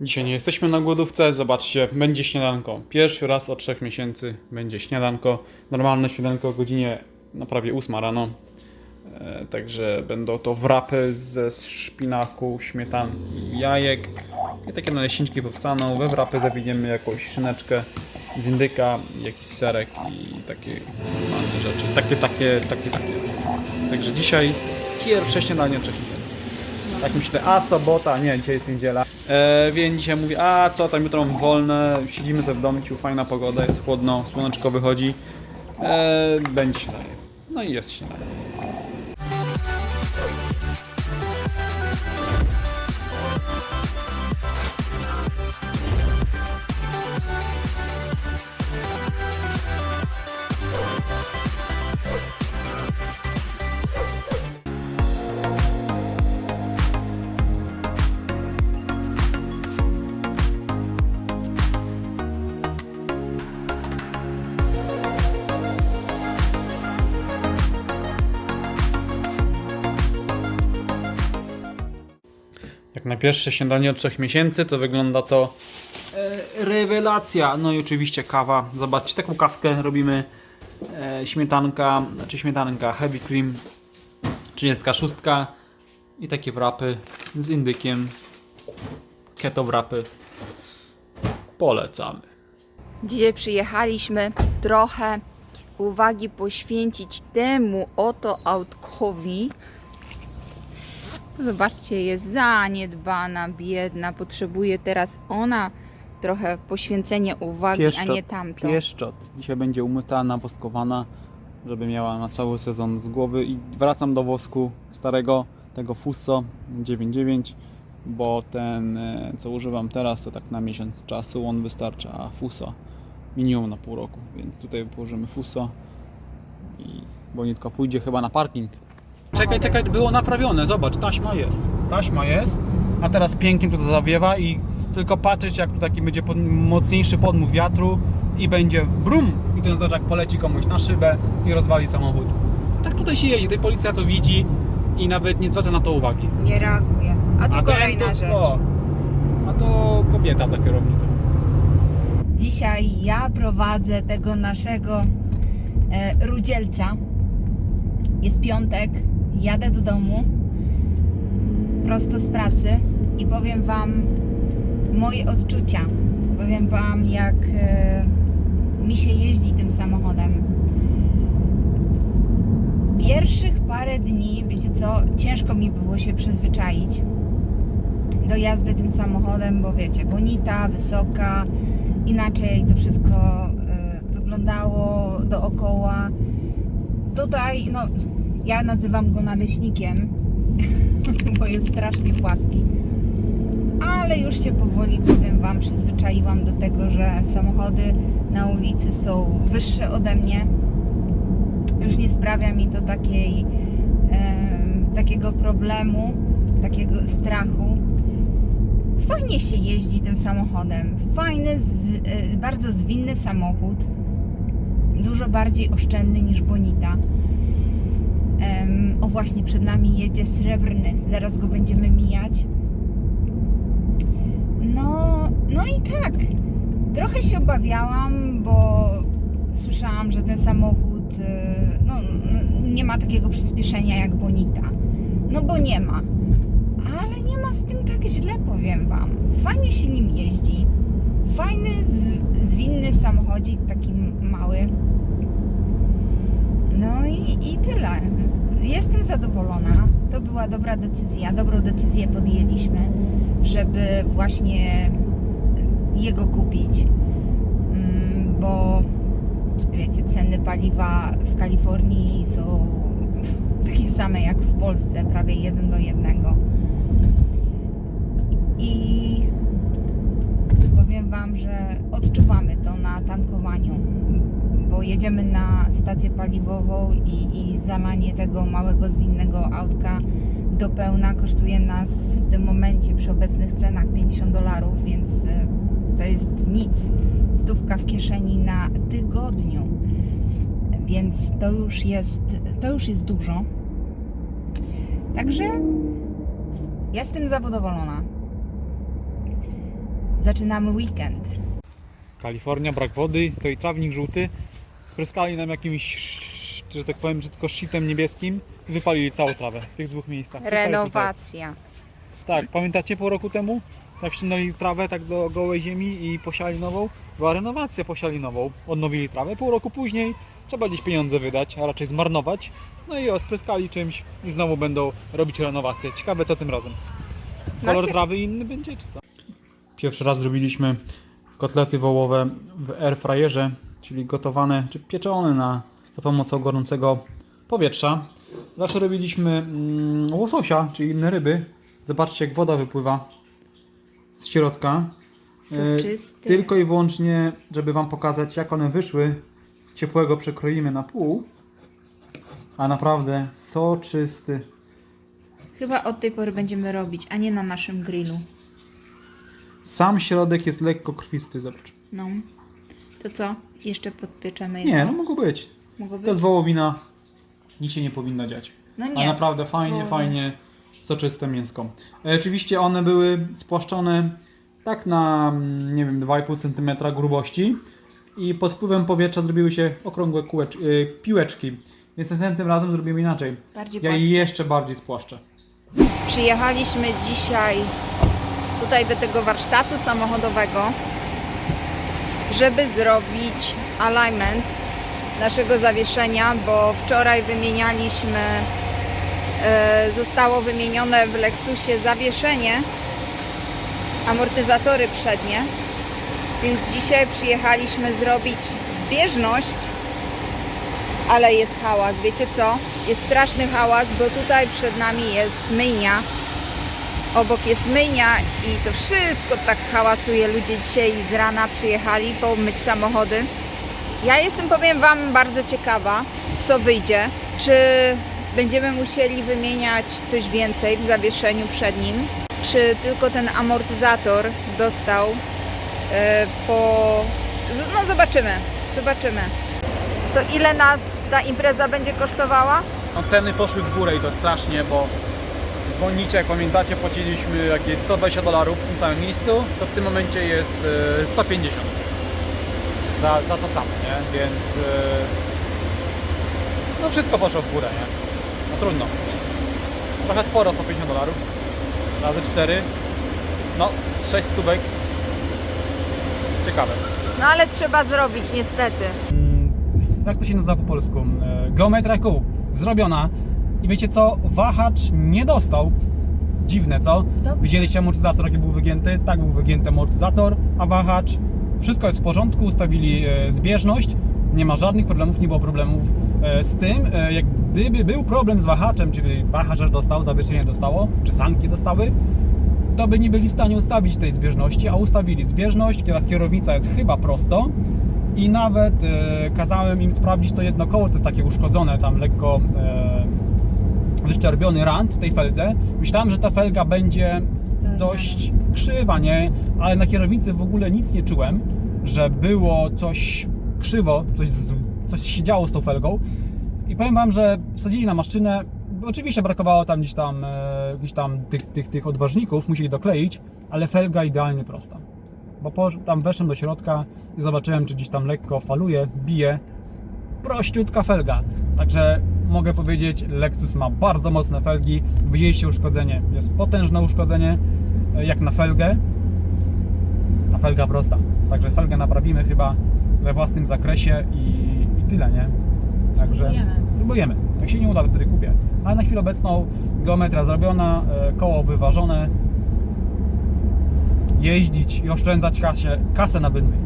Dzisiaj nie jesteśmy na głodówce, zobaczcie, będzie śniadanko. Pierwszy raz od 3 miesięcy będzie śniadanko. Normalne śniadanko o godzinie no, prawie 8 rano. E, także będą to wrapy ze szpinaku, śmietanki jajek. I takie naleśniczki powstaną. We wrapy zawiniemy jakąś szyneczkę z indyka, jakiś serek i takie normalne rzeczy. Takie, takie, takie, takie. Także dzisiaj pierwsze śniadanie od 3 miesięcy. Tak myślę, a sobota, nie, dzisiaj jest niedziela. E, więc dzisiaj mówię, a co tam, jutro wolne, siedzimy sobie w domciu, fajna pogoda, jest chłodno, słoneczko wychodzi. E, będzie śniadanie. No i jest śniadanie. Pierwsze śniadanie od 3 miesięcy, to wygląda to e, rewelacja. No i oczywiście kawa. Zobaczcie, taką kawkę robimy. E, śmietanka, znaczy śmietanka heavy cream 36 i takie wrapy z indykiem. Keto wrapy. Polecamy. Dzisiaj przyjechaliśmy trochę uwagi poświęcić temu oto autkowi. Zobaczcie, jest zaniedbana, biedna. Potrzebuje teraz ona trochę poświęcenia uwagi, a nie tamto. Pieszczot. Dzisiaj będzie umyta, nawoskowana, żeby miała na cały sezon z głowy. I wracam do wosku starego, tego Fusso 99, bo ten, e, co używam teraz, to tak na miesiąc czasu on wystarcza, a Fuso minimum na pół roku. Więc tutaj położymy Fuso i Bonitka pójdzie chyba na parking. Czekaj, czekaj, było naprawione, zobacz, taśma jest. Taśma jest, a teraz pięknie to zawiewa i tylko patrzeć jak tu taki będzie pod, mocniejszy podmuch wiatru i będzie brum i ten zderzak poleci komuś na szybę i rozwali samochód. Tak tutaj się jeździ, tutaj policja to widzi i nawet nie zwraca na to uwagi. Nie reaguje. A tu ten kolejna to, rzecz. O, a to kobieta za kierownicą. Dzisiaj ja prowadzę tego naszego e, rudzielca. Jest piątek, jadę do domu prosto z pracy i powiem Wam moje odczucia. Powiem Wam, jak e, mi się jeździ tym samochodem. Pierwszych parę dni, wiecie co, ciężko mi było się przyzwyczaić do jazdy tym samochodem, bo wiecie, bonita, wysoka, inaczej to wszystko y, wyglądało dookoła. Tutaj, no, ja nazywam go naleśnikiem, bo jest strasznie płaski. Ale już się powoli, powiem Wam, przyzwyczaiłam do tego, że samochody na ulicy są wyższe ode mnie. Już nie sprawia mi to takiej, em, takiego problemu, takiego strachu fajnie się jeździ tym samochodem. Fajny, z, y, bardzo zwinny samochód. Dużo bardziej oszczędny niż Bonita. O właśnie, przed nami jedzie srebrny. Zaraz go będziemy mijać. No, no i tak. Trochę się obawiałam, bo słyszałam, że ten samochód y, no, no, nie ma takiego przyspieszenia jak Bonita. No bo nie ma ale nie ma z tym tak źle, powiem Wam. Fajnie się nim jeździ. Fajny, zwinny samochodzik, taki mały. No i, i tyle. Jestem zadowolona. To była dobra decyzja. Dobrą decyzję podjęliśmy, żeby właśnie jego kupić. Mm, Bo wiecie, ceny paliwa w Kalifornii są takie same jak w Polsce, prawie jeden do jednego. I powiem Wam, że odczuwamy to na tankowaniu, jedziemy na stację paliwową i, i tego małego, zwinnego autka do pełna kosztuje nas w tym momencie przy obecnych cenach 50 dolarów, więc e, to jest nic. Stówka w kieszeni na tygodniu. Więc to już jest, to już jest dużo. Także jestem zadowolona. zaczynamy weekend. Kalifornia, brak wody, to i trawnik żółty. Spryskali nam jakimś, że tak powiem, brzydko shitem niebieskim i wypalili całą trawę w tych dwóch miejscach. Tutaj, Renowacja. Tutaj. Tak, pamiętacie pół roku temu? Jak ścinali trawę tak do gołej ziemi i posiali nową? Była renowacja, posiali nową, odnowili trawę. Pół roku później trzeba gdzieś pieniądze wydać, a raczej zmarnować. No i o, spryskali czymś i znowu będą robić renowację. Ciekawe co tym razem. Kolor trawy inny będzie, czy co? Pierwszy raz zrobiliśmy kotlety wołowe w airfryerze, czyli gotowane czy pieczone na, za pomocą gorącego powietrza. Zawsze robiliśmy mm, łososia, czy inne ryby. Zobaczcie, jak woda wypływa z środka. E, Soczysty. Tylko i wyłącznie, żeby Wam pokazać, jak one wyszły. Ciepłego przekroimy na pół. A naprawdę soczysty. Chyba od tej pory będziemy robić, a nie na naszym grillu. Sam środek jest lekko krwisty, zobacz. No. To co? Jeszcze podpieczemy Nie, jedno? no mogło być. Mogło To być? jest wołowina. Nic się nie powinno dziać. No A nie. naprawdę fajnie, Słowo. fajnie soczyste mięsko. E, oczywiście one były spłaszczone tak na, mm, nie wiem, 2,5 cm grubości i pod wpływem powietrza zrobiły się okrągłe kółecz, e, piłeczki. Więc następnym razem zrobimy inaczej. Bardziej Ja je jeszcze bardziej spłaszczę. Przyjechaliśmy dzisiaj tutaj do tego warsztatu samochodowego, żeby zrobić alignment naszego zawieszenia, bo wczoraj wymienialiśmy, e, zostało wymienione w Lexusie zawieszenie, amortyzatory przednie, więc dzisiaj przyjechaliśmy zrobić zbieżność, ale jest hałas, wiecie co? Jest straszny hałas, bo tutaj przed nami jest myjnia, obok jest myjnia i to wszystko tak hałasuje. Ludzie dzisiaj z rana przyjechali pomyć samochody. Ja jestem, powiem Wam, bardzo ciekawa, co wyjdzie. Czy będziemy musieli wymieniać coś więcej w zawieszeniu przednim, czy tylko ten amortyzator dostał e, po... No zobaczymy, zobaczymy. To ile nas ta impreza będzie kosztowała? No, ceny poszły w górę i to strasznie, bo jak pamiętacie, płaciliśmy jakieś 120 dolarów w tym samym miejscu, to w tym momencie jest e, 150 za, za to samo, nie? Więc e, no wszystko poszło w górę, nie? No trudno. Trochę sporo, 150 dolarów razy 4, no 6 stówek. Ciekawe. No ale trzeba zrobić niestety. Mm, jak to się nazywa po polsku? E, Geometria kół. Zrobiona. I wiecie co? Wahacz nie dostał. Dziwne, co? Dobrze. Widzieliście amortyzator, jaki był wygięty? Tak był wygięty amortyzator, a wahacz. Wszystko jest w porządku, ustawili e, zbieżność. Nie ma żadnych problemów, nie było problemów e, z tym. E, jak gdyby był problem z wahaczem, czyli wahacz aż dostał, zawieszenie dostało, czy sanki dostały, to by nie byli w stanie ustawić tej zbieżności, a ustawili zbieżność, teraz kierownica jest chyba prosto i nawet e, kazałem im sprawdzić to jedno koło, to jest takie uszkodzone, tam lekko e, wyszczerbiony rant w tej feldze. Myślałem, że ta felga będzie dość krzywa, nie? Ale na kierownicy w ogóle nic nie czułem, że było coś krzywo, coś, coś się działo z tą felgą. I powiem Wam, że wsadzili na maszynę. Oczywiście brakowało tam gdzieś tam, e, gdzieś tam tych, tych, tych odważników, musieli dokleić, ale felga idealnie prosta. Bo po, tam weszłem do środka i zobaczyłem, czy gdzieś tam lekko faluje, bije. Prościutka felga. Także mogę powiedzieć, Lexus ma bardzo mocne felgi. Widzieliście uszkodzenie. Jest potężne uszkodzenie, e, jak na felgę. A felga prosta. Także felgę naprawimy chyba we własnym zakresie i, i tyle, nie? Także Spróbujemy. spróbujemy. Jak się nie uda, to wtedy kupię. Ale na chwilę obecną geometria zrobiona, e, koło wyważone. Jeździć i oszczędzać kasie, kasę na benzynie.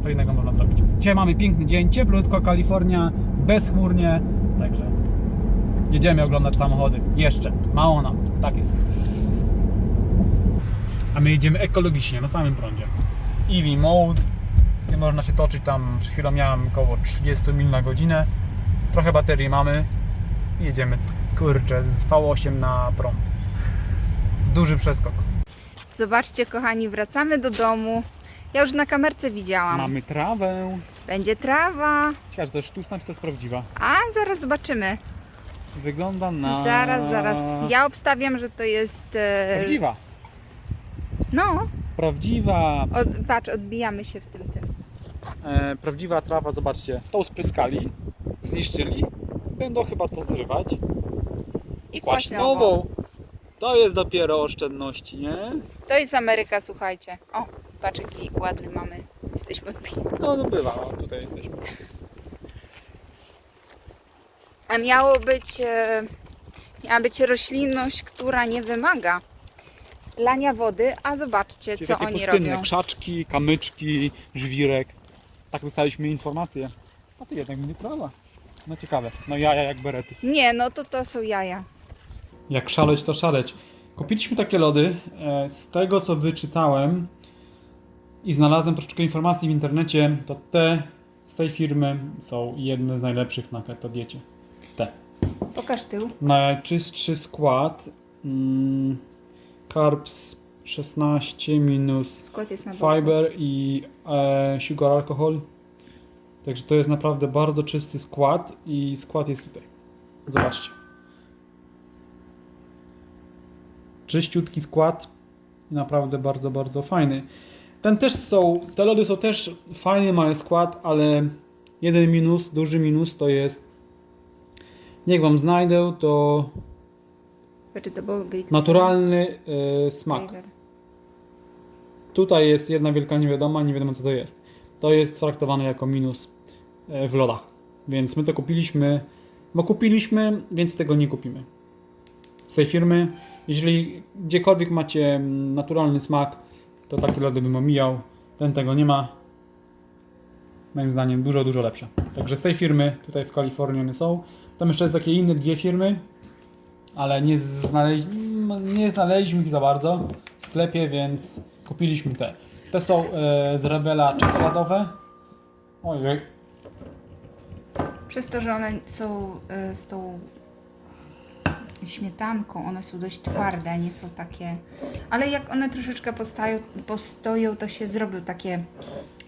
Co innego można zrobić. Dzisiaj mamy piękny dzień, cieplutko, Kalifornia, bezchmurnie. Także jedziemy oglądać samochody. Jeszcze. Mało nam. Tak jest. A my jedziemy ekologicznie, na samym prądzie. EV mode. Nie można się toczyć tam. Przed chwilą miałem około 30 mil na godzinę. Trochę baterii mamy. I jedziemy. Kurczę, z V8 na prąd. Duży przeskok. Zobaczcie, kochani, wracamy do domu. Ja już na kamerce widziałam. Mamy trawę. Będzie trawa. Ciekawe, czy to jest sztuczna, czy to jest prawdziwa? A zaraz zobaczymy. Wygląda na... Zaraz, zaraz. Ja obstawiam, że to jest. E... Prawdziwa. No, Prawdziwa, Od, patrz, odbijamy się w tym tym. e, prawdziwa trawa, zobaczcie. Tą spryskali, zniszczyli. Będą chyba to zrywać. I Kłaść nową. To jest dopiero oszczędności, nie? To jest Ameryka, słuchajcie. O, patrz jaki ładny mamy. Jesteśmy odbijani. No, no bywa, no, tutaj jesteśmy. A miało być, e, miała być roślinność, która nie wymaga lania wody, a zobaczcie, Czyli co takie oni pustynne robią. krzaczki, kamyczki, żwirek. Tak dostaliśmy informacje. A ty jednak mnie prawa. No ciekawe. No jaja jak berety. Nie, no to to są jaja. Jak szaleć, to szaleć. Kupiliśmy takie lody. e, Z tego, co wyczytałem i znalazłem troszeczkę informacji w internecie, to te z tej firmy są jedne z najlepszych na keto diecie. Te. Pokaż tył. Najczystszy skład. Mm, carbs 16 minus Skład jest na boku. fiber i e, sugar alcohol. Także to jest naprawdę bardzo czysty skład i skład jest tutaj. Zobaczcie. Czyściutki skład i naprawdę bardzo, bardzo fajny. Ten też są, te lody są też fajny, mają skład, ale jeden minus, duży minus to jest niech wam znajdę, to Greek naturalny e, smak. Tutaj jest jedna wielka niewiadoma, nie wiadomo co to jest. To jest traktowane jako minus e, w lodach. Więc my to kupiliśmy, bo kupiliśmy, więc tego nie kupimy. Z tej firmy, jeżeli gdziekolwiek macie mm, naturalny smak, to takie lody bym omijał. Ten tego nie ma. Moim zdaniem dużo, dużo lepsze. Także z tej firmy, tutaj w Kalifornii one są. Tam jeszcze jest takie inne dwie firmy, ale nie, znaleźli, nie znaleźliśmy ich za bardzo w sklepie, więc kupiliśmy te. Te są e, z Rebela czekoladowe. Ojej, Przez to, że one są e, z tą śmietanką, one są dość twarde, nie są takie. Ale jak one troszeczkę postają, postoją, to się zrobią takie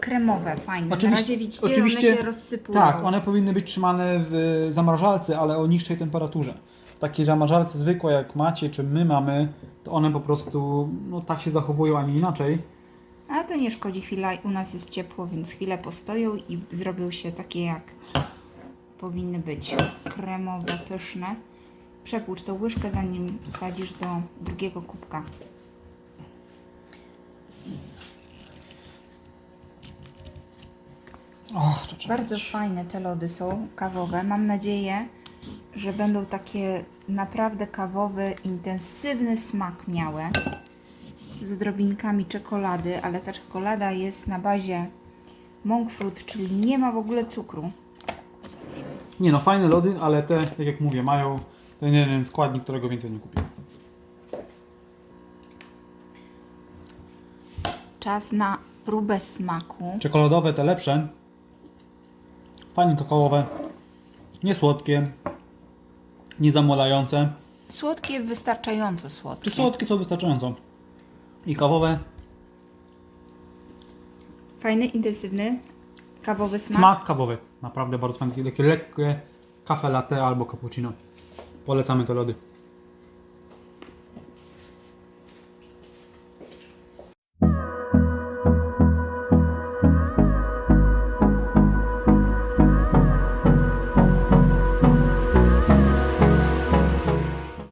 kremowe, fajne. Oczywiście- Na razie widzicie, oczywiście- one się rozsypują. Tak, one powinny być trzymane w zamrażalce, ale o niższej temperaturze. Takie zamrażalce zwykłe jak macie, czy my mamy, to one po prostu no, tak się zachowują, a nie inaczej. Ale to nie szkodzi, chwila u nas jest ciepło, więc chwilę postoją i zrobią się takie jak powinny być. Kremowe, pyszne. Przepłucz tą łyżkę zanim wsadzisz do drugiego kubka. Och. Bardzo fajne te lody są, kawowe. Mam nadzieję, że będą takie naprawdę kawowy, intensywny smak miałe. Z odrobinkami czekolady, ale ta czekolada jest na bazie monk fruit, czyli nie ma w ogóle cukru. Nie no, fajne lody, ale te, tak jak mówię, mają ten jeden składnik, którego więcej nie kupię. Czas na próbę smaku. Czekoladowe te lepsze. Fajnie kakaowe. Nie słodkie. Nie zamulające. Słodkie, wystarczająco słodkie. słodkie są wystarczająco. I kawowe. Fajny, intensywny, kawowy smak. Smak kawowy. Naprawdę bardzo fajny. Takie lekkie kafe latte albo cappuccino. Polecamy te lody.